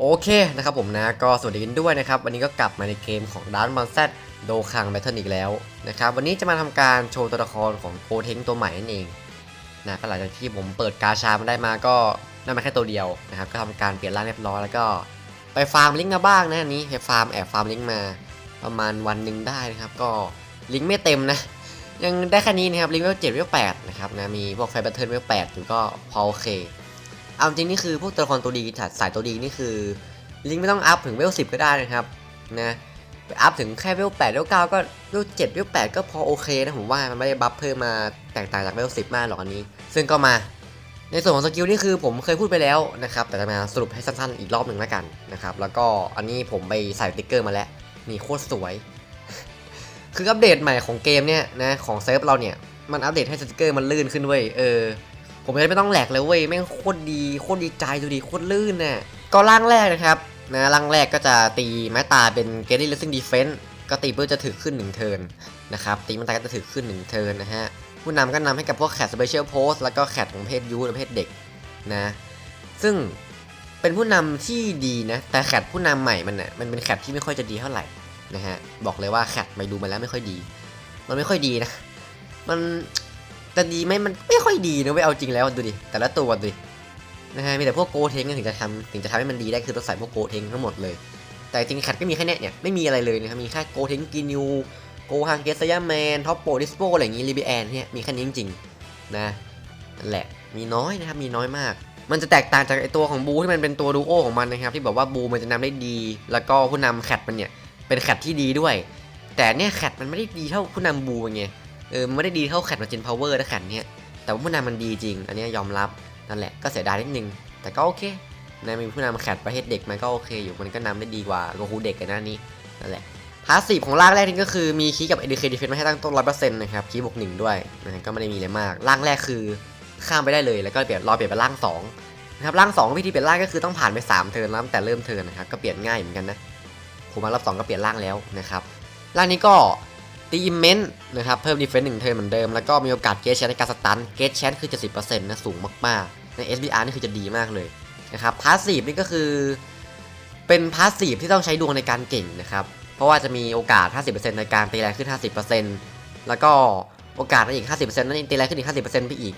โอเคนะครับผมนะก็สวัสดีกันด้วยนะครับ วันนี้ก็กลับมาในเกมของด้านบอลแซดโดคังแบทเทิลอีกแล้วนะครับวันนี้จะมาทำการโชว์ตัวละครของโกเทงตัวใหม่นั่นเองนะก็หลังจากที่ผมเปิดกาชามาได้มาก็ได้มาแค่ตัวเดียวนะครับก็ทำการเปลี่ยนร่างเรียบร้อยแล้วก็ไปฟาร์มลิงก์มาบ้างนะอันนี้ไปฟาร์มแอบฟาร์มลิงก์มาประมาณวันหนึ่งได้นะครับ ก็ลิงก์ไม่เต็มนะ ยังได้แค่นี้นะครับลิงก์เวลเจ็ดเวลแปดนะครับนะมีพวกไฟแบทเทิลเวลแปดถึงก็พอโอเค เอาจริงนี่คือพวกตัวละครตัวดีสายตัวดีนี่คือลิงไม่ต้องอัพถึงเวลสิบก็ได้นะครับนะไปอัพถึงแค่เวลแปดเวลเก้าก็เวลเจ็ดเวลแปดก็พอโอเคนะผมว่ามันไม่ได้บัฟเพิ่มมาแตกต่างจากเวลสิบมากหรอกอันนี้ ซึ่งก็มาในส่วนของสกิลนี่คือผมเคยพูดไปแล้วนะครับ แต่จะมาสรุปให้สั้นๆอีกรอบหนึ่งแล้วกันนะครับ แล้วก็อันนี้ผมไปใส่ติ๊กเกอร์มาแล้วนี่โคตรสวย คืออัปเดตใหม่ของเกมเนี่ยนะของเซิร์ฟเราเนี่ยมันอัปเดตให้สติ๊กเกอร์มันลื่นขึ้นเว้ยเออ ผมเลยไม่ต้องแหลกเลยเว้ยแม่งโคตรดีโคตรดีใจดูดีโคตรลื่นน่ะก็ร่างแรกนะครับนะร่างแรกก็จะตีไม้ตาเป็นเกตตี้เลสซิ่งดีเฟนต์ก็ตีเพื่อจะถือขึ้น1เทิร์นนะครับตีไม้ตายก็จะถือขึ้น1เทิร์นนะฮะผู้นำก็นำให้กับพวกแคทสเปเชียลโพสแล้วก็แคทของเพศยูและเพศเด็กนะซึ่งเป็นผู้นำที่ดีนะแต่แคทผู้นำใหม่มันน่ะมันเป็นแคทที่ไม่ค่อยจะดีเท่าไหร่นะฮะบอกเลยว่าแคทไปดูมาแล้วไม่ค่อยดี มันไม่ค่อยดีนะ มัน จะดีไหมมันไม่ค่อยดีนะเว้ยเอาจริงแล้วดูดิแต่ละตัวดูดินะฮะมีแต่พวกโกเทงถึงจะทำถึงจะทำให้มันดีได้คือต้องใส่พวกโกเทงทั้งหมดเลย แต่จริงๆขัดก็มีแค่เนี้ยเนี่ยไม่มีอะไรเลยนะครับมีแค่โกเทงกินิวโกฮังเกสยาแมนท็อปโปดิสโปอะไรอย่างงี้ลิเบแอนเนี่ยมีแค่นี้จริงๆนะนั่นแหละมีน้อยนะครับมีน้อยมาก มันจะแตกต่างจากไอตัวของบูที่มันเป็นตัวดูโอของมันนะครับที่บอกว่าบูมันจะนำได้ดี แล้วก็ผู้นำแคทมันเนี่ยเป็นแคทที่ดีด้วย แต่เนี่ยแคทมันไม่ได้ดีเท่าผู้นำบูไง เออไม่ได้ดีเท่าแคทมาเจนพาวเวอร์นะแคทเนี่ยแต่ว่าผู้นำมันดีจริง อันนี้ยอมรับนั่นแหละก็เสียดายนิดนึง แต่ก็โอเคนมีผู้นำแคทประเภทเด็กมันก็โอเคอยู่มันก็นำได้ดีกว่าโกคูเด็กกันหน้านี้นั่นแหละพาสซีฟของร่างแรกนี่ก็คือมีคีย์กับ Educate Defense มาให้ตั้งต้นร้อยเปอร์เซ็นต์นะครับคีย์บวกหนึ่งด้วยนะก็ไม่ได้มีอะไรมากร่างแรกคือข้ามไปได้เลยแล้วก็เปลี่ยนรอเปลี่ยนเป็นร่างสองนะครับร่างสองวิธีเปลี่ยนร่างก็คือต้องผ่านไปสามเทิร์นแล้วแต่เริ่มเทิร์นนะครับก็เปลี่ยนง่ายเหมือนกันนะผมมารอบสองก็เปลี่ยนร่างแล้วนะครับร่างนี้ก็ ตีอิมเมนต์นะครับ เพิ่มดีเฟนซ์หนึ่งเทิร์นเหมือนเดิม แล้วก็มีโอกาสเกสแชนในการสตันเกสแชนคือ 70%นะสูงมากๆ ใน SBR นี่คือจะดีมากเลยนะครับพาสซีฟนี่ก็คือ เป็นพาสซีฟที่ต้องใช้ดวงในการเก่งนะครับ เพราะว่าจะมีโอกาส 50%ในการตีแรงขึ้น 50%แล้วก็โอกาสอีก 50%นั่นตีแรงขึ้นอีก 50%ไปอีก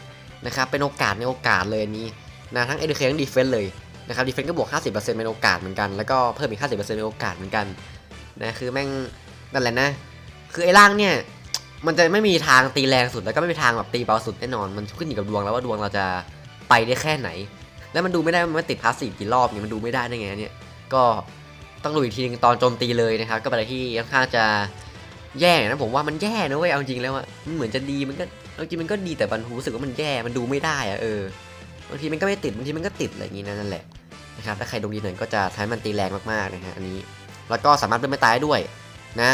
นะครับเป็นโอกาสในโอกาสเลยนี้นะทั้ง Education ทั้ง Defense เลยนะครับ Defense ก็บวก 50%เป็นโอกาสเหมือนกัน แล้วก็เพิ่มอีก 50%เป็นโอกาสเหมือนกันนะคือแม่งนั่นแหละนะ คือไอ้ร่างเนี่ยมันจะไม่มีทางตีแรงสุดแล้วก็ไม่มีทางแบบตีเบาสุดแน่นอน มันขึ้นอยู่กับดวงแล้วว่าดวงเราจะไปได้แค่ไหน แล้วมันดูไม่ได้ว่ามันติดพาสซีฟกี่รอบเนี่ยมันดูไม่ได้ได้ไงเนี่ยก็ต้องดูอีกทีนึงตอนโจมตีเลยนะครับก็เป็นอะไรที่ค่อนข้างจะแย่นะผมว่ามันแย่นะเว้ยเอาจริงแล้วอะมันเหมือนจะดีมันก็เอาจริงมันก็ดีแต่บันรู้สึกว่ามันแย่มันดูไม่ได้อะเออบางทีมันก็ไม่ติดบางทีมันก็ติดอะไรอย่างงี้นะนั่นแหละนะครับถ้าใครดวงดีหน่อยก็จะทำให้มันตีแรงมากๆนะฮะอันนี้ แล้วก็สามารถเบิ้ลไม่ตายด้วยนะ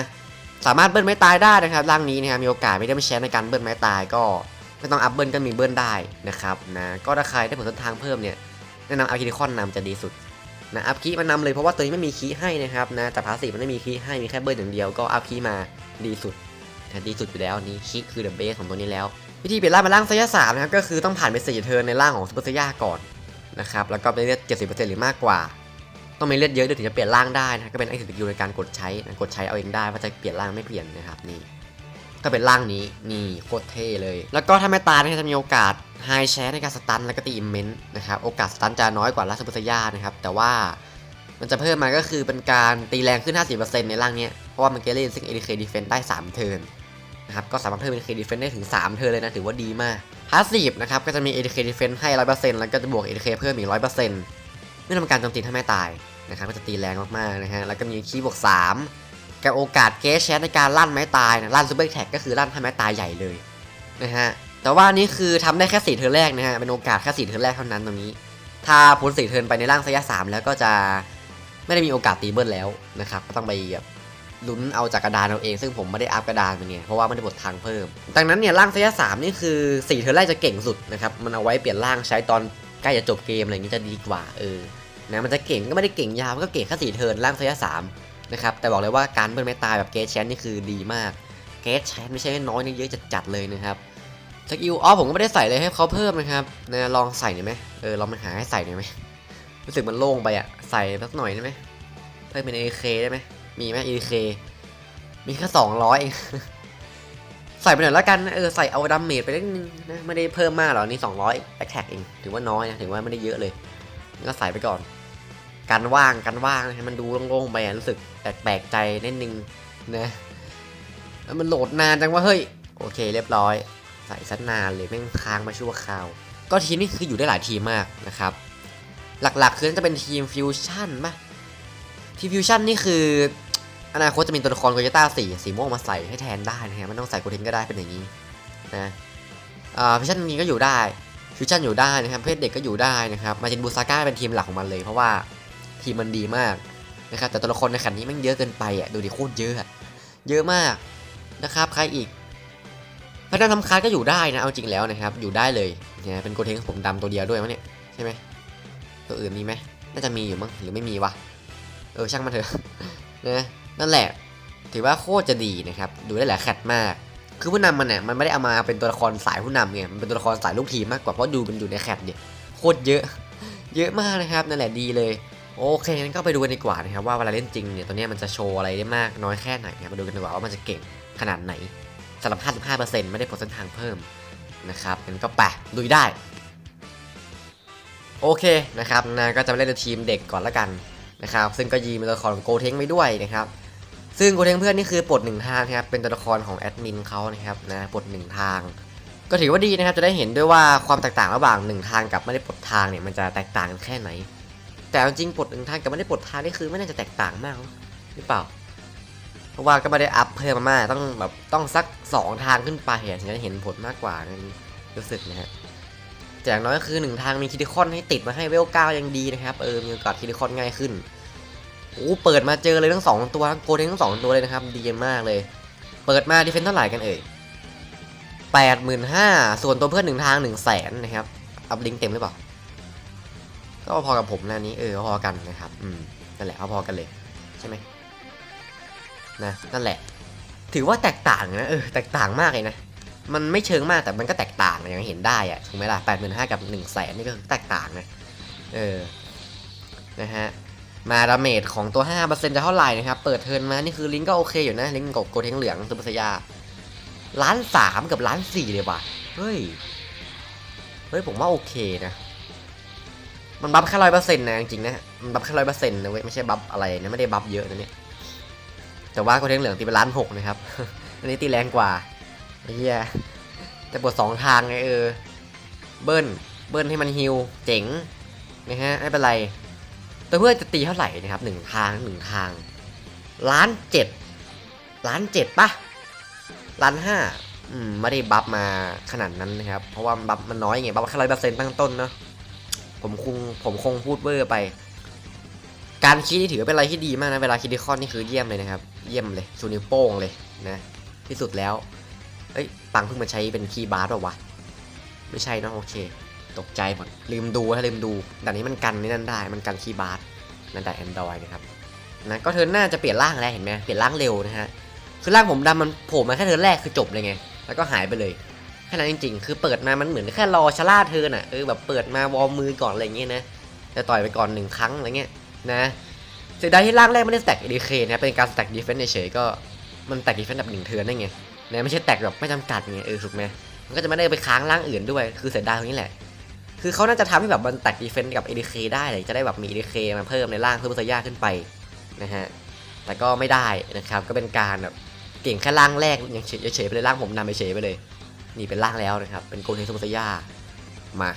สามารถเบิ้ลไม้ตายได้นะครับร่างนี้นะครับมีโอกาสไม่ได้ไม่แชร์ในการเบิ้ลไม้ตายก็ไม่ต้องอัพเบิ้ลก็มีเบิ้ลได้นะครับนะก็ถ้าใครได้ผลต้นทางเพิ่มเนี่ยแนะนำเอาคิริคอนนำจะดีสุดนะอัพคีมานนำเลยเพราะว่าตัวนี้ไม่มีคีให้นะครับนะแต่พาสีมันไม่มีคีให้มีแค่เบิ้ลอย่างเดียวก็อัพคีมาดีสุดนะดีสุดอยู่แล้วนี้คีคือเดอะเบสของตัวนี้แล้ว วิธีเปลี่ยนร่างเป็นร่างไซยาสามนะครับก็คือต้องผ่านไปสี่เทิร์นในร่างของซูเปอร์ไซยาก่อนนะครับแล้วก็ไปเลือดเจ็ดสิบเปอร์เซ็นต์หรือมากกว่า ต้องมีเลือดเยอะด้วยถึงจะเปลี่ยนร่างได้นะก็เป็นไอ้สกิลในการกดใช้นะกดใช้เอาเองได้ว่าจะเปลี่ยนร่างไม่เปลี่ยนนะครับนี่ก็เป็นร่างนี้นี่โคตรเท่เลย แล้วก็ถ้าไม่ตายนะจะมีโอกาสไฮแชร์ในการสตันแล้วก็ตีอิมเมนต์นะครับโอกาสสตันจะน้อยกว่าลัสบุษยานะครับแต่ว่ามันจะเพิ่มมาก็คือเป็นการตีแรงขึ้น 50%ในร่างนี้เพราะว่ามันเกเรนซึ่งเอ k เคดีเฟนได้ 3 เทิร์นนะครับก็สามารถเพิ่มเอ k เคดีเฟนได้ถึง 3 เทิร์นเลยนะถือว่าดีมากพาสซีฟนะครับก็จะมีเอ k เคดีเฟนให้ 100%แล้วก็จะบวกเอ k เคเพิ่มอีก 100% เมื่อทำการโจมตีถ้าไม่ตายนะครับก็จะตีแรงมากๆนะฮะแล้วก็มีคีย์บวก3กับโอกาสเกสแชทในการลั่นไม้ตายนะลั่นซูเปอร์แท็กก็คือลั่นให้ไม้ตายใหญ่เลยนะฮะแต่ว่านี่คือทำได้แค่สี่เทิร์แรกนะฮะเป็นโอกาสแค่สี่เทิร์แรกเท่านั้นตรงนี้ ถ้าพ้นสี่เทิร์นไปในร่างระยะ3แล้วก็จะไม่ได้มีโอกาสตีเบิลแล้วนะครับก็ต้องไปแบบลุ้นเอาจากกระดานเอาเอง ซึ่งผมไม่ได้อัพกระดานเป็นไงเพราะว่าไม่ได้บดทางเพิ่ม ดังนั้นเนี่ยร่างระยะ3นี่คือ4เทิร์แรกจะเก่งสุดนะครับมันเอาไว้เปลี่ยนร่างใช้ตอน กล้จะจบเกมอะไรอย่างนี้จะดีกว่าเออนะมันจะเก่งก็ไม่ได้เก่งยาวก็เก่งแค่สี่เทิร์นล่างระยสามนะครับแต่บอกเลยว่าการเบิ้ลไม่ตายแบบเกสแชนนี่คือดีมากเกสแชนไม่ใช่น้อยนี่เยอะจัดๆเลยนะครับสกิลอ๋อผมก็ไม่ได้ใส่เลยให้เขาเพิ่มนะครับนะลองใส่หน่อยไหมเออลองมาหาให้ใส่หน่อยไหมรู้สึกมันโล่งไปอะใส่สักหน่อยได้ไหมเพิ่มเป็น AK ได้ไหมมีไหม AK มีแค่สองร้อยเอง ใส่ไปหน่อยแล้วกันเออใส่เอาดาเมจไปเล็กนึงนะไม่ได้เพิ่มมากหรอกนี่สองร้อยแอคแท็กเองถือว่าน้อยนะถือว่าไม่ได้เยอะเลยก็ใส่ไปก่อนกันว่างกันว่างให้มันดูโล่งๆไปอะรู้สึกแปลกๆใจนิดนึงนะแล้วมันโหลดนานจังว่าเฮ้ยโอเค เรียบร้อย ใส่สันนานเลยแม่งค้างมาชั่วคราว ก็ทีมนี้คืออยู่ได้หลายทีมมากนะครับ หลักๆคือจะเป็นทีมฟิวชั่นปะทีมฟิวชั่นนี่คือ อนาคตจะมีตัวละครโกโยต้าสีสีม่วงมาใส่ให้แทนได้นะฮะไม่ต้องใส่โกเทนก็ได้เป็นอย่างนี้นะอ่าฟิวชั่นนี้ก็อยู่ได้ฟิวชั่นอยู่ได้นะครับเพศเด็กก็อยู่ได้นะครับมาจินบูซาก้าเป็นทีมหลักของมันเลย เพราะว่าทีมมันดีมากนะครับแต่ตัวละครในขันนี้มันเยอะเกินไปอะดูดิโคตรเยอะเยอะมากนะครับใครอีกพนักทำคาร์ก็อยู่ได้นะเอาจริงแล้วนะครับอยู่ได้เลยเนี่ยเป็นโกเทนผมดำตัวเดียวด้วยมั้งเนี่ยใช่ไหมตัวอื่นมีไหมน่าจะมีอยู่มั้งหรือไม่มีวะเออช่างมันเถอะนะ นั่นแหละ ถือว่าโคตรจะดีนะครับ ดูได้หลายแคตมาก คือผู้นำมันเนี่ยมันไม่ได้เอามาเป็นตัวละครสายผู้นำไงมันเป็นตัวละครสายลูกทีมมากกว่าเพราะดูมันอยู่ในแคตเนี่ยโคตรเยอะ เยอะมากนะครับนั่นแหละดีเลยโอเคงั้นก็ไปดูกันดีกว่านะครับว่าเวลาเล่นจริงเนี่ยตัวเนี้ยมันจะโชว์อะไรได้มากน้อยแค่ไหนนะมาดูกันดีกว่าว่ามันจะเก่งขนาดไหนสำหรับ 55%ไม่ได้ผลเส้นทางเพิ่มนะครับงั้นก็ไปลุยได้ โอเคนะครับนะก็จะเล่นในทีมเด็กก่อนละกันนะครับ ซึ่งก็ยีเป็นตัวละครโกเทงไปด้วยนะครับ ซึ่งโกเทงเพื่อนนี่คือปลดหนึ่งทางนะครับเป็นตัวละครของแอดมินเขานะครับนะปลดหนึ่งทาง ก็ถือว่าดีนะครับจะได้เห็นด้วยว่าความแตกต่างระหว่างหนึ่งทางกับไม่ได้ปลดทางเนี่ยมันจะแตกต่างกันแค่ไหน แต่จริงปลดหนึ่งทางกับไม่ได้ปลดทางนี่คือไม่น่าจะแตกต่างมากหรือเปล่า เพราะว่าก็ไม่ได้อัพเพิ่มมามากต้องแบบต้องสักสองทางขึ้นไปถึงจะเห็นผลมากกว่านั่นรู้สึกนะฮะแต่อย่างน้อยก็คือหนึ่งทางมีคิดิคอนให้ติดมาให้เวลเก้ายังดีนะครับเออมีโอกาสคิดิคอนง่ายขึ้น โอ้เปิดมาเจอเลยทั้งสองตัวโกเด้งทั้งสองตัวเลยนะครับดีมากเลย เปิดมาดิเฟนเท่าไหร่กันเอ่ยแปดหมื่นห้าส่วนตัวเพื่อนหนึ่งทางหนึ่งแสนนะครับอัพลิงเต็มหรือเปล่าก็พอกับผมนะนี้เออพอกันนะครับอืมนั่นแหละพอกันเลยใช่ไหมนะนั่นแหละ ถือว่าแตกต่างนะเออแตกต่างมากเลยนะมันไม่เชิงมากแต่มันก็แตกต่างนะยังเห็นได้อะถูกไหมล่ะแปดหมื่นห้ากับหนึ่งแสนนี่ก็แตกต่างนะเออนะฮะ มาดาเมจของตัว 5%จะเท่าไหร่นะครับ เปิดเทิร์นมา นี่คือลิงก์ก็โอเคอยู่นะ ลิงก์กับโกเทงเหลืองซุปเปอร์สยาล้านสามกับล้านสี่เลยว่ะ เฮ้ย เฮ้ย ผมว่าโอเคนะ มันบัฟแค่ร้อยเปอร์เซ็นต์นะจริงๆนะ มันบัฟแค่ร้อยเปอร์เซ็นต์นะเว้ย ไม่ใช่บัฟอะไรนะ ไม่ได้บัฟเยอะนะเนี่ย แต่ว่าโกเทงเหลืองตีไปล้านหกนะครับ อันนี้ตีแรงกว่าเหี้ยแต่ปวดสองทางไงเออ เบิ้ล เบิ้ลให้มันฮิว เจ๋งนะฮะ ไม่เป็นไร แต่เพื่อจะตีเท่าไหร่นะครับหนึ่งทางหนึ่งทางล้านเจ็ดล้านเจ็ดปะล้านห้าอืมไม่ได้บัฟมาขนาดนั้นนะครับ เพราะว่าบัฟมันน้อยไงบัฟแค่ร้อยเปอร์เซ็นต์ตั้งต้นเนาะผมคงผมคงพูดเวอร์ไป การคิดนี่ถือเป็นอะไรที่ดีมากนะ เวลาคิดดิคอนนี่คือเยี่ยมเลยนะครับ เยี่ยมเลยชูนิ้วโป้งเลยนะที่สุดแล้วเอ้ยปังเพิ่งมาใช้เป็นคีย์บาร์หรอวะไม่ใช่เนะโอเค ตกใจหมด ลืมดูถ้าลืมดูแต่นี้มันกันนี่นั่นได้มันกันคีย์บาร์ดนั่นแต่แอนดรอยนะครับนะก็เทิร์นหน้าจะเปลี่ยนร่างแล้วเห็นไหมเปลี่ยนร่างเร็วนะฮะคือร่างผมดำมันโผล่มาแค่เทิร์นแรกคือจบเลยไงแล้วก็หายไปเลยแค่นั้นจริงๆ คือเปิดมามันเหมือนแค่รอชะล่าเธอน่ะเออแบบเปิดมาวอร์มมือก่อนอะไรเงี้ยนะจะต่อยไปก่อนหนึ่งครั้งอะไรเงี้ยนะเสียดายที่ร่างแรกไม่ได้แต็กดีเคนะเป็นการแตกดีเฟนต์เฉยก็มันแตกดีเฟนต์แบบหนึ่งเทิร์นได้ไงนะไม่ใช่แตกแบบไม่จำกัดไงเออถูกไหมมันก็จะไม่ได้ไปค้างร่างอื่นด้วย คือเสียดายตรงนี้แหละ คือเขาน่าจะทำให้แบบมันแตกดีเฟนต์กับ ADK ได้เลยจะได้แบบมี ADK มาเพิ่มในร่างเพิ่มเซย่าขึ้นไปนะฮะแต่ก็ไม่ได้นะครับก็เป็นการแบบเก่งแค่ร่างแรกยังเฉยไปเลยร่างผมนำไปเฉยไปเลย นี่เป็นร่างแล้วนะครับเป็นโกเทนซูเปอร์ซย่ามา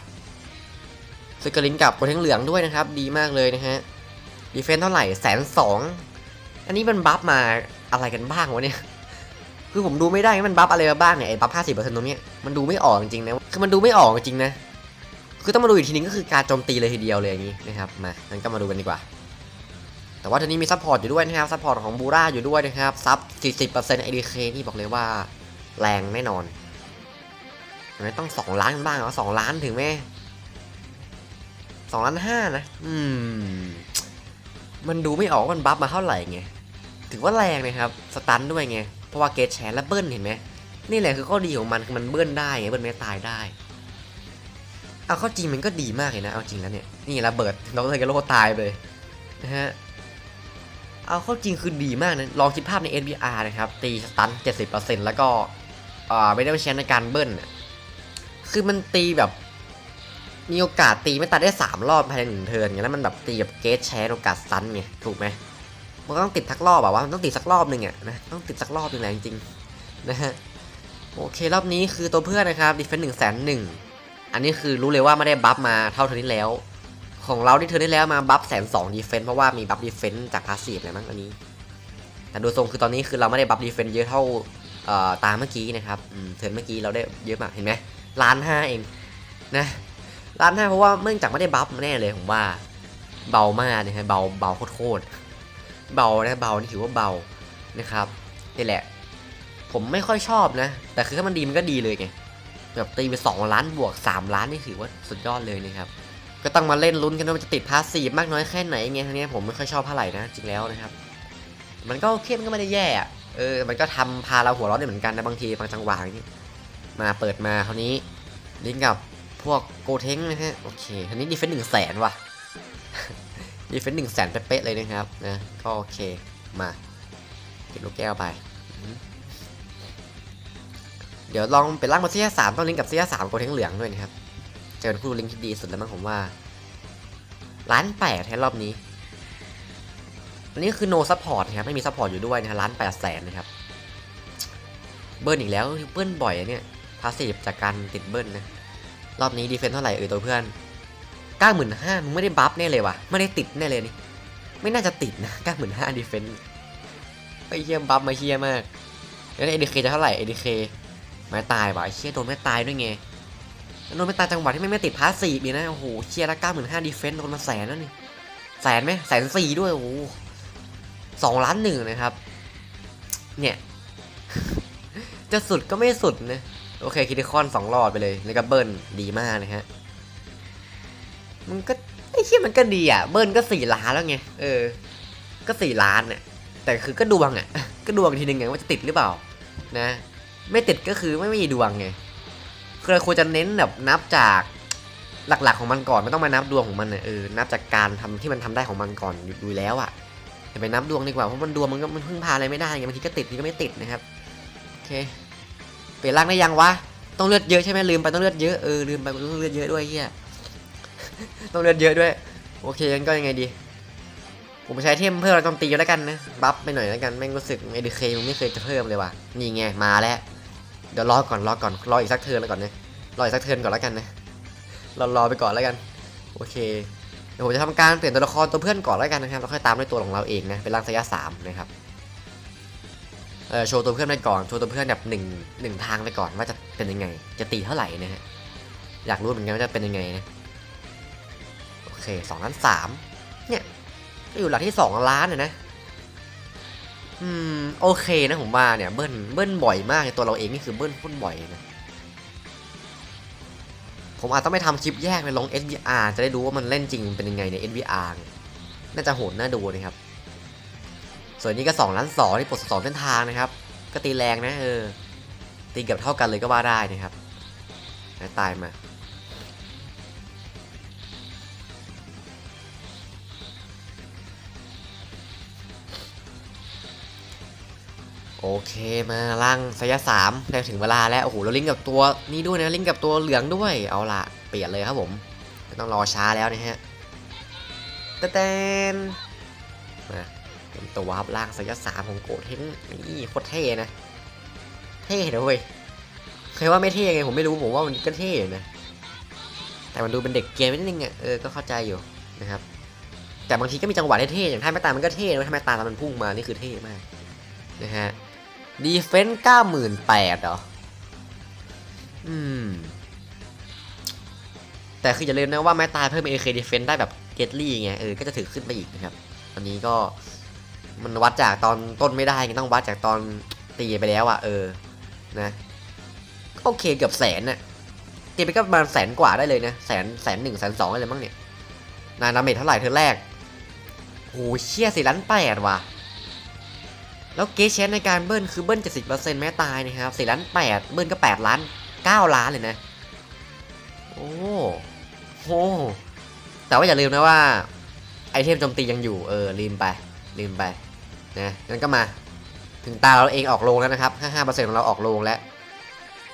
สกลิงกับโกเทนเหลืองด้วยนะครับ ดีมากเลยนะฮะดีเฟนต์เท่าไหร่แสนสองอันนี้มันบัฟมาอะไรกันบ้างวะเนี่ยคือผมดูไม่ได้ว่ามันบัฟอะไรมาบ้างเนี่ยไอ้บัฟห้าสิบเปอร์เซ็นต์ตรงเนี้ยมันดูไม่ออกจริงนะคือมันดูไม่ออกจริงนะ คือต้องมาดูอีกทีนึงก็คือการโจมตีเลยทีเดียวเลยอย่างนี้นะครับมางั้นก็มาดูกันดีกว่า แต่ว่าทีนี้มีซัพพอร์ตอยู่ด้วยนะครับซัพพอร์ตของบูราอยู่ด้วยนะครับซับ 40% ADK นี่บอกเลยว่าแรงแน่นอนเห็นไมต้องสองล้านบ้างเหรอสองล้านถึงไหมสองล้านห้านะ อืม มันดูไม่ออกว่ามันบัฟมาเท่าไหร่ไง ถือว่าแรงนะครับ สตันด้วยไง เพราะว่าเกตแชร์และเบิ้ลเห็นไหม นี่แหละคือข้อดีของมันคือมันเบิ้ลได้ไง เบิ้ลไม่ตายได้ เอาเข้าจริงมันก็ดีมากเลยนะ เอาจริงแล้วเนี่ย นี่ระเบิดน้องเลยกโลตายไปเลยนะฮะ เอาเข้าจริงคือดีมากนะ ลองคิดภาพใน NBR นะครับ ตีสตัน 70%แล้วก็อ่าไม่ได้ใช้ในการเบิ้ลน่ะคือมันตีแบบ มีโอกาสตีไม่ตัดได้ 3 รอบภายในหนึ่งเทิร์นไงแล้วมันแบบตีแบบเกสแชร์โอกาสสตันไง ถูกไหมมันต้องติดทักรอบแบบว่ามันต้องติดสักรอบหนึ่งอะนะ ต้องติดสักรอบหนึ่งแหละจริงๆนะฮะ โอเครอบนี้คือตัวเพื่อนนะครับดิเฟนหนึ่งแสนหนึ่ง อันนี้คือรู้เลยว่าไม่ได้บัฟมาเท่าเทอนี้แล้ว ของเราที่เธอได้แล้วมาบัฟแสนสองดีเฟนต์เพราะว่ามีบัฟดีเฟนต์จากพาสซีฟอะไรมั้งอันนี้ แต่ดูทรงคือตอนนี้คือเราไม่ได้บัฟดีเฟนต์เยอะเท่าตาเมื่อกี้นะครับเทินเมื่อกี้เราได้เยอะมากเห็นไหมล้านห้าเองนะล้านห้าเพราะว่าเนื่องจากไม่ได้บัฟแน่เลยผมว่าเบามากนะฮะเบาเบาโคตรเบานะเบานี่ถือว่าเบานะครับนี่แหละ ผมไม่ค่อยชอบนะ แต่คือถ้ามันดีมันก็ดีเลยไง แบบตีไปสองล้านบวกสามล้านนี่ถือว่าสุดยอดเลยนะครับ ก็ต้องมาเล่นลุ้นกันว่ามันจะติดพาสซีฟมากน้อยแค่ไหนไงทีนี้ผมไม่ค่อยชอบเท่าไหร่นะจริงแล้วนะครับ มันก็โอเคมันก็ไม่ได้แย่เออ มันก็ทำพาเราหัวร้อนได้เหมือนกันนะบางทีบางจังหวะนี้มาเปิดมาคราวนี้ลิงกับพวกโกเทงนะฮะโอเคทีนี้ดีเฟนต์หนึ่งแสนว่ะดีเฟนต์หนึ่งแสนเป๊ะเลยนะครับนะก็โอเคมาเก็บลูกแก้วไป เดี๋ยวลองเป็นร่างมาเซียสามต้องลิงก์กับเซียสามโกเทงเหลืองด้วยนะครับจะเป็นผู้ลิงก์ที่ดีสุดแล้วมั้งผมว่าล้านแปดแทนรอบนี้ อันนี้คือ no support นะครับไม่มี support อยู่ด้วยนะฮะล้านแปดแสนนะครับ เบิ้ลอีกแล้วเบิ้ลบ่อยอเนี่ยพาสซีฟจากการติดเบิ้ลนะ รอบนี้ดีเฟนเท่าไหร่เอ่ยตัวเพื่อนเก้าหมื่นห้ามึงไม่ได้บัฟแน่เลยวะไม่ได้ติดแน่เลยนี่ ไม่น่าจะติดนะเก้าหมื่นห้าดีเฟนไปเยี่ยมบัฟมาเฮียมมากแล้วเอดีเคจะเท่าไหร่เอดีเค ไม้ตายว่ะไอ้เชี่ยโดนไม่ตายด้วยไงโดนไปตายจังหวะที่ไม่ไม่ติดพาสซีฟอีกนะโอ้โหเชี่ยละเก้าหมื่นห้าดีเฟนต์โดนมาแสนแล้วนี่แสนไหมแสนสี่ด้วยโอ้โหสองล้านหนึ่งนะครับ เนี่ย จะสุดก็ไม่สุดนะโอเคคิดคอนสองรอดไปเลยแล้วก็เบิ้ลดีมากนะฮะมันก็ไอ้เชี่ยมันก็ดีอะเบิ้ลก็สี่ล้านแล้วไงเออ ก็สี่ล้านเนี่ยแต่คือก็ดวงอะ ก็ดวงทีนึงไงว่าจะติดหรือเปล่า นะ ไม่ติดก็คือไม่มีดวงไงคือควรจะเน้นแบบนับจากหลักๆของมันก่อนไม่ต้องมานับดวงของมันเออนับจากการทำที่มันทำได้ของมันก่อนอยู่อยู่แล้วอะ่ะอย่าไปนับดวงดีกว่าเพราะมันดวงมันก็มันพึ่งพาอะไรไม่ได้ไงบางทีก็ติดบางทีก็ไม่ติดนะครับโอเคเปลี่ยนร่างได้ยังวะต้องเลือดเยอะใช่ไหมลืมไปต้องเลือดเยอะเออลืมไปต้องเลือดเยอะด้วยเฮียต้องเลือดเยอะด้วยโอเคงั้นก็ยังไงดีผมใช้เทมเพิ่มเราโจมตีแล้วกันนะบัฟไปหน่อยแล้วกันแม่งรู้สึกเอเดเคมันไม่เคยจะเพิ่มเลยว่ะนี่ไงมาแล้ว เดี๋ยวรอก่อนรอก่อนรออีกสักเทิร์นแล้วก่อนเนะรออีกสักเทิร์นก่อนแล้วกันนะรอรอไปก่อนแล้วกัน โอเคเดี๋ยวผมจะทำการเปลี่ยนตัวละครตัวเพื่อนก่อนแล้วกันนะครับแล้วค่อยตามด้วยตัวของเราเองนะเป็นร่างสยะสามนะครับเออโชว์ตัวเพื่อนไปก่อนโชว์ตัวเพื่อนแบบหนึ่งหนึ่งทางไปก่อนว่าจะเป็นยังไง จะตีเท่าไหร่นะฮะอยากรู้เหมือนกันว่าจะเป็นยังไงนะโอเคสองล้านสามเนี่ยก็อยู่หลักที่สองล้านนะนะ อืมโอเคนะผมว่าเนี่ยเบิ้ลเบิ้ลบ่อยมากตัวเราเองนี่คือเบิ้ลพุ่นบ่อยนะผมอาจต้องไปทำคลิปแยกไปลง SVR จะได้ดูว่ามันเล่นจริงเป็นยังไงใน SVR เนี่ยน่าจะโหดน่าดูนะครับ ส่วนนี้ก็2ล้านสองที่ปลดสองเส้นทางนะครับ ก็ตีแรงนะเออตีเกือบเท่ากันเลยก็ว่าได้นะครับตายมา โอเคมาล่างสยะสามได้ถึงเวลาแล้ว โอ้โหเราลิงกับตัวนี้ด้วยนะลิงกับตัวเหลืองด้วย เอาละเปลี่ยนเลยครับผมไม่ต้องรอช้าแล้วนะฮะตะเตนมาเป็นตัววาร์ล่างสยะสามของโกเทนนี่โคตรเท่นะ เท่เว้ยเคยว่าไม่เท่ไงผมไม่รู้ผมว่ามันก็เท่นะ แต่มันดูเป็นเด็กเกมนิดนึงอะเออก็เข้าใจอยู่นะครับ แต่บางทีก็มีจังหวะเท่ๆอย่างท่าแม่ตามันก็เท่นะท่าแม่ตาตอนมันพุ่งมานี่คือเท่มากนะฮะ ดีเฟนต์เก้าหมื่นแปดเหรอ อืม แต่คืออย่าลืมนะว่าแม้ตายเพิ่ม AK Defense ได้แบบเกตลี่ไง เออ ก็จะถือขึ้นไปอีกนะครับอันนี้ก็มันวัดจากตอนต้นไม่ได้ไงต้องวัดจากตอนตีไปแล้วอะเออ นะโอเคเกือบแสนน่ะตีไปก็ประมาณแสนกว่าได้เลยนะ แสนแสนหนึ่งแสนสองอะไรมั้งเนี่ย นานดาเมจเท่าไหร่เธอแรกโอ้เชี่ยสี่ล้านแปดว่ะ แล้วเกสเชนในการเบิ้ลคือเบิ้ล70%แม้ตายนะครับ4ล้าน8เบิ้ลก็8ล้าน9ล้านเลยนะ โอ้โอ้แต่ว่าอย่าลืมนะว่า ไอเทมโจมตียังอยู่เออลืมไปลืมไปนะงั้นก็มาถึงตาเราเองออกโรงแล้วนะครับ55%ของเราออกโรงแล้ว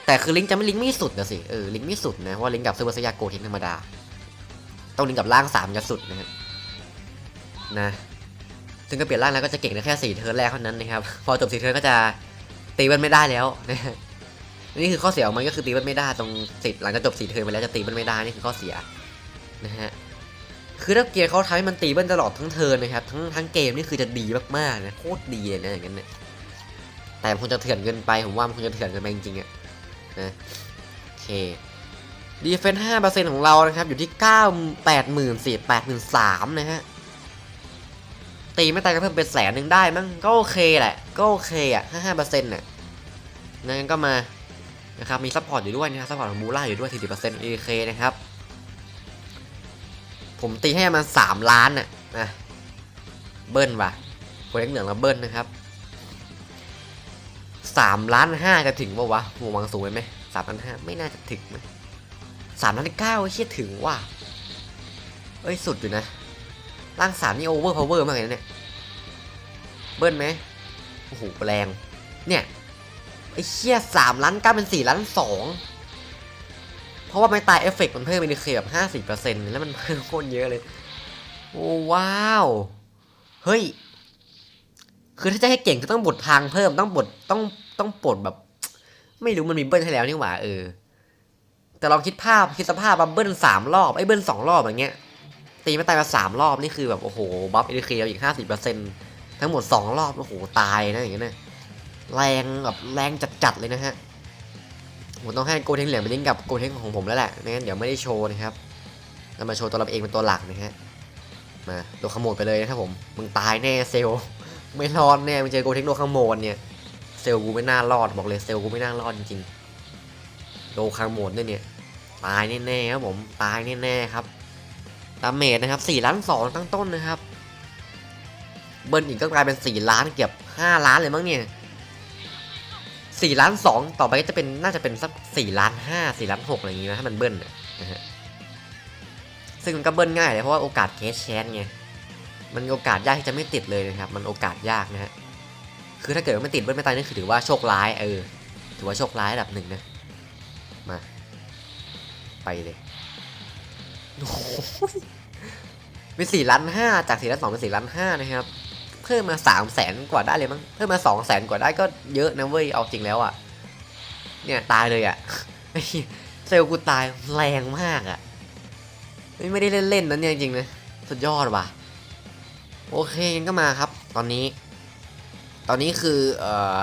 แต่คือลิงจะไม่ลิงไม่สุดนะสิเออลิงไม่สุดนะเพราะว่าลิงกับซูเปอร์สยาโกเทคธรรมดาต้องลิงกับร่างสามจะสุดนะฮะนะ ซึ่งก็เปลี่ยนร่างแล้วก็จะเก่งได้แค่สี่เทิร์นแรกเท่านั้นนะครับ พอจบสี่เทิร์นก็จะตีมันไม่ได้แล้วนะนี่คือข้อเสียของมันก็คือตีมันไม่ได้ตรงสิทธิ์หลังจากจบสีเทิร์นไปแล้วจะตีมันไม่ได้นี่คือข้อเสียนะฮะคือถ้าเกียร์เขาทำให้มันตีเบิ้ลตลอดทั้งเทิร์นนะครับทั้งทั้งเกมนี่คือจะดีมากๆนะโคตรดีเลยนะอย่างนั้นเนี่ยแต่มันคงจะเถื่อนเกินไปผมว่ามันคงจะเถื่อนเกินไปจริงๆอะนะโอเคดีเฟนต์ห้าเปอร์เซ็นต์ของเรานะครับอยู่ที่เก้าแปดหมื่นสี่แปดหมื่นสามนะฮะ ตีไม่ตายก็เพิ่มเป็นแสนหนึ่งได้มั้งก็โอเคแหละ ก็โอเคอะห้าห้าเปอร์เซ็นต์น่ะงั้นก็มานะครับมีซัพพอร์ตอยู่ด้วยนะครับซัพพอร์ตของบูล่าอยู่ด้วยสี่สิบเปอร์เซ็นต์เอเคนะครับ ผมตีให้มันสามล้านน่ะนะเบิ้ลว่ะโคเล็กเหลืองมาเบิ้ลนะครับสามล้านห้าจะถึงป่าวะหัววังสูงไหมสามล้านห้าไม่น่าจะถึงนะสามล้านเก้าเชี่ยถึงว่ะเอ้ยสุดอยู่นะ ร่างสามนี่โอเวอร์พาวเวอร์มากเลยนะเนี่ย เบิ้ลไหมโอ้โหแรง เนี่ย ไอ้เชี่ยสามล้านเก้าเป็นสี่ล้านสองเพราะว่าไม่ตายเอฟเฟกต์มันเพิ่มไปในเคแบบห้าสิบเปอร์เซ็นต์แล้วมันเพิ่มโคตรเยอะเลย โอ้ว้าว เฮ้ย คือถ้าจะให้เก่งก็ต้องบททางเพิ่มต้องบทต้องต้องปลดแบบ ไม่รู้มันมีเบิ้ลให้แล้วนี่หว่าเออ แต่ลองคิดภาพคิดสภาพบับเบิ้ลสามรอบไอ้เบิ้ลสองรอบอย่างเงี้ย ตีไม่ตายมาสามรอบนี่คือแบบโอ้โหบัฟเอเคอีกห้าสิบเปอร์เซ็นต์ทั้งหมดสองรอบโอ้โหตายนะอย่างเงี้ยนะแรงแบบแรงจัดๆเลยนะฮะผมต้องให้โกเทงเหลืองไปลิงก์กับโกเทงของผมแล้วแหละไม่งั้นเดี๋ยวไม่ได้โชว์นะครับเรามาโชว์ตัวเราเองเป็นตัวหลักนะฮะมาโดนขโมยไปเลยนะครับผมมึงตายแน่เซลไม่รอดแน่มึงเจอโกเทงโดนขโมยเนี่ยเซลกูไม่น่ารอดบอกเลยเซลกูไม่น่ารอดจริงๆโดนขโมยเนี่ยเนี่ยตายแน่ๆครับผมตายแน่ๆครับ ดาเมจนะครับ4ล้าน2ตั้งต้นนะครับ เบิ้ลอีกก็กลายเป็น 4 ล้านเกือบ 5 ล้านเลยมั้งเนี่ยสี่ล้านสองต่อไปก็จะเป็นน่าจะเป็นสักสี่ล้านห้าสี่ล้านหกอะไรอย่างงี้นะถ้ามันเบิ้ลนะนะฮะซึ่งมันก็เบิ้ลง่ายเลยเพราะว่าโอกาสเคสแชนไงมันโอกาสยากที่จะไม่ติดเลยนะครับ มันโอกาสยากนะฮะคือถ้าเกิดว่าไม่ติดเบิ้ลไม่ตายนี่คือถือว่าโชคร้ายเออถือว่าโชคร้ายระดับหนึ่งนะมาไปเลย โอ้โหเป็นสี่ล้านห้าจากสี่ล้านสองเป็นสี่ล้านห้านะครับ เพิ่มมาสามแสนกว่าได้เลยมั้งเพิ่มมาสองแสนกว่าได้ก็เยอะนะเว้ยเอาจริงแล้วอะ่ะ เนี่ยตายเลยอะ่ะเซลล์กูตายแรงมากอะ่ะไม่ได้เล่นๆนะเนี่ยจริงๆนะสุดยอดว่ะโอเคงั้นก็มาครับ ตอนนี้ ตอนนี้คือเอ่อ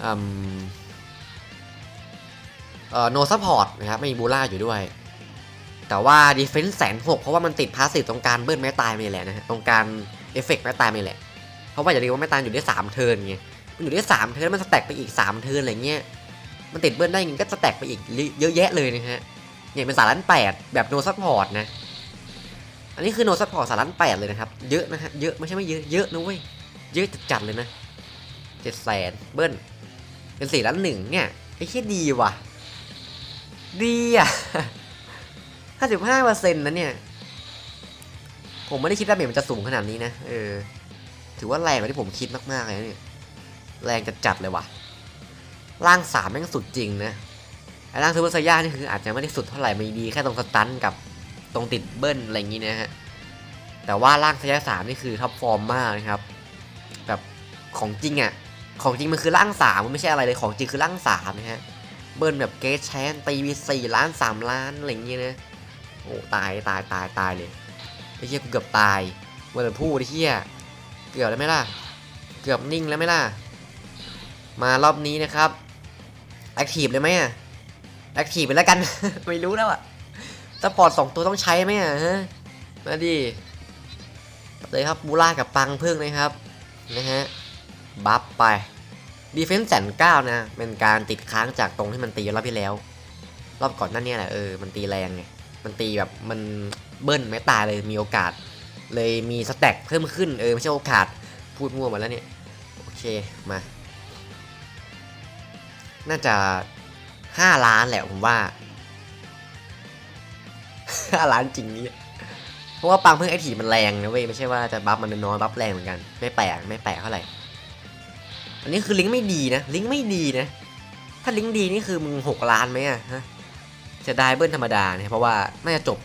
เอ่อ no support นะครับไม่มีบูล่าอยู่ด้วย แต่ว่า defense แสนหกเพราะว่ามันติดพาสซีฟตรงการเบิ้ลไม้ตายนี่แหละนะฮะตรงการเอฟเฟกต์ไม้ตายนี่แหละ เพราะว่าอย่าลืมว่าไม้ตายอยู่ได้สามเทิร์นไงมันอยู่ได้สามเทิร์นมันสแต็กไปอีกสามเทิร์นอะไรเงี้ยมันติดเบิ้ลได้เงินก็สแต็กไปอีกเยอะแยะเลยนะฮะอย่างเป็นสารันแปดแบบ no support นะอันนี้คือ no support สารันแปดเลยนะครับเยอะนะฮะเยอะไม่ใช่ไม่เยอะเยอะนะเว้ยเยอะจัดๆเลยนะเจ็ดแสนเบิ้ลเป็นสี่ล้านหนึ่งเนี่ยไอ้เชี่ยดีว่ะ ดีอะ ห้าสิบห้าเปอร์เซ็นต์นะเนี่ย ผมไม่ได้คิดว่าเมจมันจะสูงขนาดนี้นะ เออ ถือว่าแรงกว่าที่ผมคิดมากๆเลยนะเนี่ย แรงจัดๆเลยว่ะ ร่างสามแม่งสุดจริงนะ ไอ้ร่างซูเปอร์ไซย่านี่คืออาจจะไม่ได้สุดเท่าไหร่ไม่ดีแค่ตรงสตันกับตรงติดเบิ้ลอะไรอย่างงี้นะฮะ แต่ว่าร่างไซย่าสามนี่คือท็อปฟอร์มมากนะครับ แบบของจริงอะ่ะ ของจริงมันคือร่างสามมันไม่ใช่อะไรเลย ของจริงคือร่างสามนะฮะ เบิ้ลแบบเกสแชนตีวีสี่ล้านสามล้านอะไรอย่างเงี้ยนะ โอ้ตายตายตายตายเลยไอ้เหี้ยกูเกือบตายเมื่อพูดไอ้เหี้ยเกือบแล้วไหมล่ะ เกือบนิ่งแล้วไหมล่ะ มารอบนี้นะครับแอคทีฟเลยไหมอะแอคทีฟไปแล้วกัน ไม่รู้แล้วอะสปอร์ตสองตัวต้องใช้ไหมอะฮะมาดิเลยครับบูล่ากับปังเพิ่งนะครับนะฮะบัฟไปดีเฟนส์แสนเก้านะ เป็นการติดค้างจากตรงที่มันตีรอบที่แล้ว รอบก่อนนั่นเนี่ยแหละเออมันตีแรงไง มันตีแบบมันเบิ้ลไม่ตายเลยมีโอกาส เลยมีสแต็กเพิ่มขึ้นเออไม่ใช่โอกาสพูดมั่วมาแล้วเนี่ยโอเคมา น่าจะห้าล้านแหละผมว่า 5 ล้านจริงนี่เพราะว่าปังเพิ่งไอถีมันแรงนะเว้ยไม่ใช่ว่าจะบัฟมันน้อยบัฟแรงเหมือนกัน ไม่แปลกไม่แปลกเท่าไหร่อันนี้คือลิงก์ไม่ดีนะ ลิงก์ไม่ดีนะ ถ้าลิงก์ดีนี่คือมึงหกล้านไหมอะฮะ จะได้เบิ้ลธรรมดาเนี่ยเพราะว่าน่าจะจบ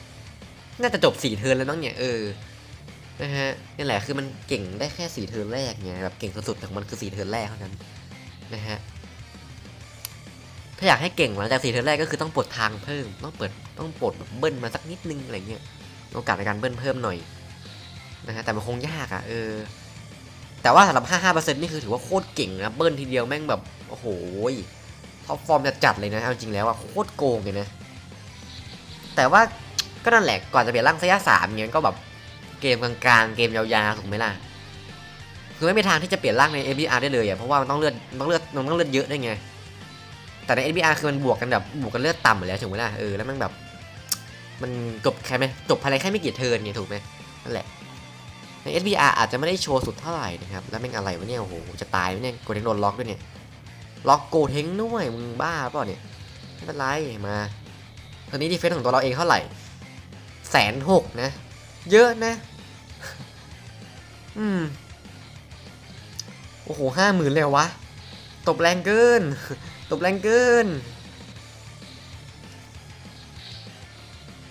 น่าจะจบสี่เทิร์นแล้วมั้งเนี่ยเออนะฮะนี่แหละคือมันเก่งได้แค่สี่เทิร์นแรกไงแบบเก่งสุดๆของมันคือสี่เทิร์นแรกเท่านั้นนะฮะถ้าอยากให้เก่งหลังจากสี่เทิร์นแรกก็คือต้องปลดทางเพิ่มต้องเปิดต้องปลดแบบเบิ้ลมาสักนิดนึงอะไรเงี้ยโอกาสในการเบิ้ลเพิ่มหน่อยนะฮะแต่มันคงยากอะ่ะเออแต่ว่าสำหรับ 55%นี่คือถือว่าโคตรเก่งนะเบิ้ลทีเดียวแม่งแบบโอ้โหท็อปฟอร์มจะจัดเลยนะเอาจริงแล้วอะโคตรโกงเลยนะ แต่ว่าก็นั่นแหละก่อนจะเปลี่ยนร่างระยะสามเงี้ยก็แบบเกมกลางๆเกมยาวๆถูกไหมล่ะคือไม่มีทางที่จะเปลี่ยนร่างใน NBR ได้เลยอะเพราะว่ามันต้องเลือดมันต้องเลือดมันต้องเลือดเยอะได้ไง แต่ใน NBR คือมันบวกกันแบบบวกกันเลือดต่ำอยู่แล้วถูกไหมล่ะเออแล้วมันแบบ มันจบแค่ไหมจบภายในแค่ไม่กี่เทิร์นไงถูกไหมนั่นแหละใน SBR อาจจะไม่ได้โชว์สุดเท่าไหร่นะครับแล้วแม่งอะไรวะเนี่ยโอ้โหจะตายไหมเนี่ยโกเทงโดนล็อกด้วยเนี่ยล็อกโกเทงด้วยมึงบ้าเปล่าเนี่ยไม่เป็นไรมา ตอนนี้ดีเฟนส์ของตัวเราเองเท่าไหร่แสนหกนะ เยอะนะ อืม โอ้โหห้าหมื่นเลยวะ ตบแรงเกิน ตบแรงเกิน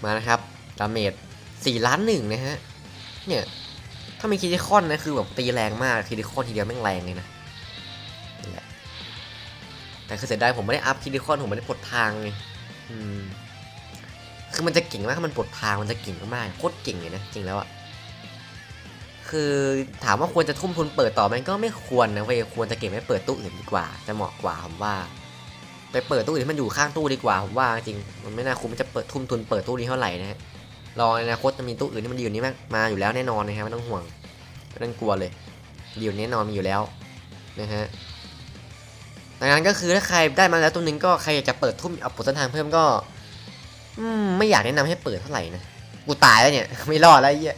มานะครับ ดาเมจ4ล้านหนึ่งนะฮะ เนี่ย ถ้ามีคิดิคอนนะ คือแบบตีแรงมากคิดิคอนทีเดียวแม่งแรงเลยนะแต่คือเสียดายผมไม่ได้อัพคิดิคอนผมไม่ได้ปลดทางไงอืม คือมันจะเก่งมากถ้ามันปลดทางมันจะเก่งมากๆโคตรเก่งเลยนะจริงแล้วอะคือถามว่าควรจะทุ่มทุนเปิดต่อมันก็ไม่ควรนะเว้ยควรจะเก็บไว้เปิดตู้อื่นดีกว่า จะเหมาะกว่าผมว่า ไปเปิดตู้อื่นที่มันอยู่ข้างตู้ดีกว่าผมว่าจริงมันไม่น่าคุ้มจะเปิดทุ่มทุนเปิดตู้นี้เท่าไหร่นะฮะรอในอนาคตจะมีตู้อื่นที่มันดีอยู่นี้มากมาอยู่แล้วแน่นอนนะครับไม่ต้องห่วงไม่ต้องกลัวเลยดีอยู่นี้แน่นอนมีอยู่แล้วนะฮะดังนั้นก็คือถ้าใครได้มาแล้วตัวหนึงก็ใครอยากจะเปิดทุ่มเอาปลเส้นทางเพิ่มก็ อืมไม่อยากแนะนำให้เปิดเท่าไหร่นะ กูตายแล้วเนี่ย ไม่รอดแล้วไอ้เหี้ย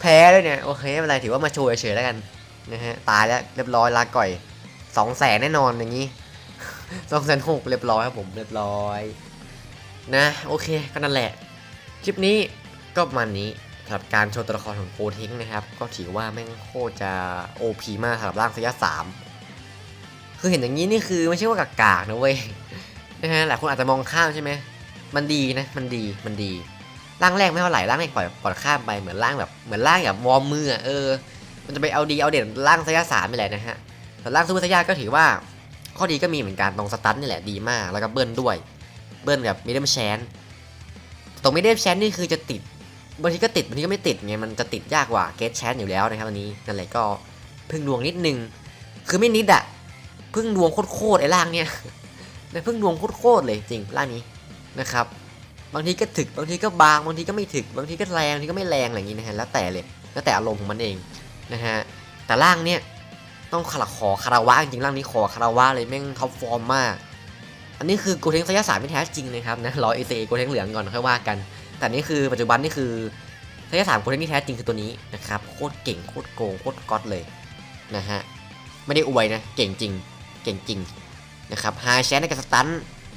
แพ้แล้วเนี่ย โอเคไม่เป็นไรถือว่ามาโชว์เฉยๆแล้วกันนะฮะตายแล้วเรียบร้อยลาก่อยสองแสนแน่นอนอย่างนี้สองแสนหกเรียบร้อยครับผมเรียบร้อย นะ โอเคก็นั่นแหละ คลิปนี้ก็ประมาณนี้สำหรับการโชว์ตัวละครของโกเทงนะครับ ก็ถือว่าแม่งโคตรจะ OP มากสำหรับร่างสยะสามคือเห็นอย่างนี้นี่คือไม่ใช่ว่ากากๆนะเว้ยนะฮะหลายคนอาจจะมองข้ามใช่ไหม มันดีนะ มันดี มันดี ร่างแรกไม่เท่าไหร่ ร่างแรกปล่อยปล่อยข้ามไป เหมือนร่างแบบ เหมือนร่างแบบวอร์มมืออะเออ มันจะไปเอาดีเอาเด่นร่างสยะสามไปแหละนะฮะแต่ร่างซูเปอร์สยะก็ถือว่า ข้อดีก็มีเหมือนกันตรงสตันนี่แหละดีมาก แล้วก็เบิ้ลด้วย เบิ้ลกับมิดเดิลแชนตรงมิดเดิลแชนนี่คือจะติด บางทีก็ติด บางทีก็ไม่ติดไง มันจะติดยากกว่าเกตแชนอยู่แล้วนะครับวันนี้นั่นแหละก็พึ่งดวงนิดนึง คือไม่นิดอะพึ่งดวงโคตรๆไอ้ร่างเนี่ยนะพึ่งดวงโคตรๆเลยจริงร่างนี้ นะครับบางทีก็ถึกบางทีก็บางบางทีก็ไม่ถึกบางทีก็แรงบางทีก็ไม่แรงอะไรอย่างนี้นะฮะแล้วแต่เลยแล้วแต่อารมณ์ของมันเองนะฮะแต่ร่างเนี่ยต้องขอขอคาราวะจริงๆร่างนี้ขอคาราวะเลยแม่งท็อปฟอร์มมากอันนี้คือโกเทงสยะสามที่แท้จริงนะครับนะรอเอเซโกเทงเหลืองก่อนค่อยว่ากัน แต่นี่คือปัจจุบันนี่คือสยะสามโกเทงที่แท้จริงคือตัวนี้นะครับโคตรเก่งโคตรโกงโคตรก๊อตเลยนะฮะไม่ได้อวยนะเก่งจริงเก่งจริงนะครับไฮแชนในการสตัน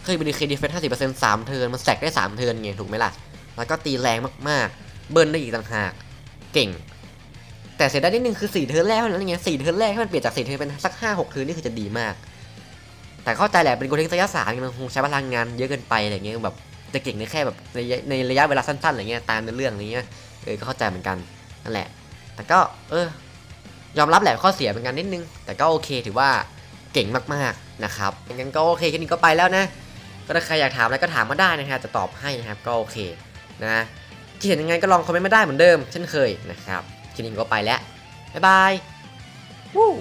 เคยเป็นเคดีเฟนห้าสิบเปอร์เซ็นต์สามเทิร์นมันแสกได้สามเทิร์นไงถูกไหมล่ะ แล้วก็ตีแรงมากๆ เบิ้ลได้อีกต่างหาก เก่ง แต่เสียดายนิดนึงคือ4เทิร์นแรกเท่านั้นไงสี่เทิร์นแรกให้มันเปลี่ยนจากสี่เทิร์นเป็นสักห้าหกเทิร์นนี่คือจะดีมาก แต่เข้าใจแหละเป็นโกเทงระยะสามมันคงใช้พลังงานเยอะเกินไปอะไรเงี้ยแบบจะเก่งได้แค่แบบในระยะในระยะเวลาสั้นๆอะไรเงี้ยตามในเรื่องอะไรเงี้ยเออก็เข้าใจเหมือนกันนั่นแหละ แต่ก็เออยอมรับแหละข้อเสียเหมือนกันนิดนึง แต่ก็โอเคถือว่าเก่งมากๆนะครับงั้นก็โอเคแค่นี้ก็ไปแล้วนะ ก็ถ้าใครอยากถามอะไรก็ถามมาได้นะครับจะตอบให้นะครับก็โอเคนะคิดเห็นยังไงก็ลองคอมเมนต์มาได้เหมือนเดิม เช่นเคยนะครับคลิปนี้ก็ไปแล้วบ๊ายบายวู้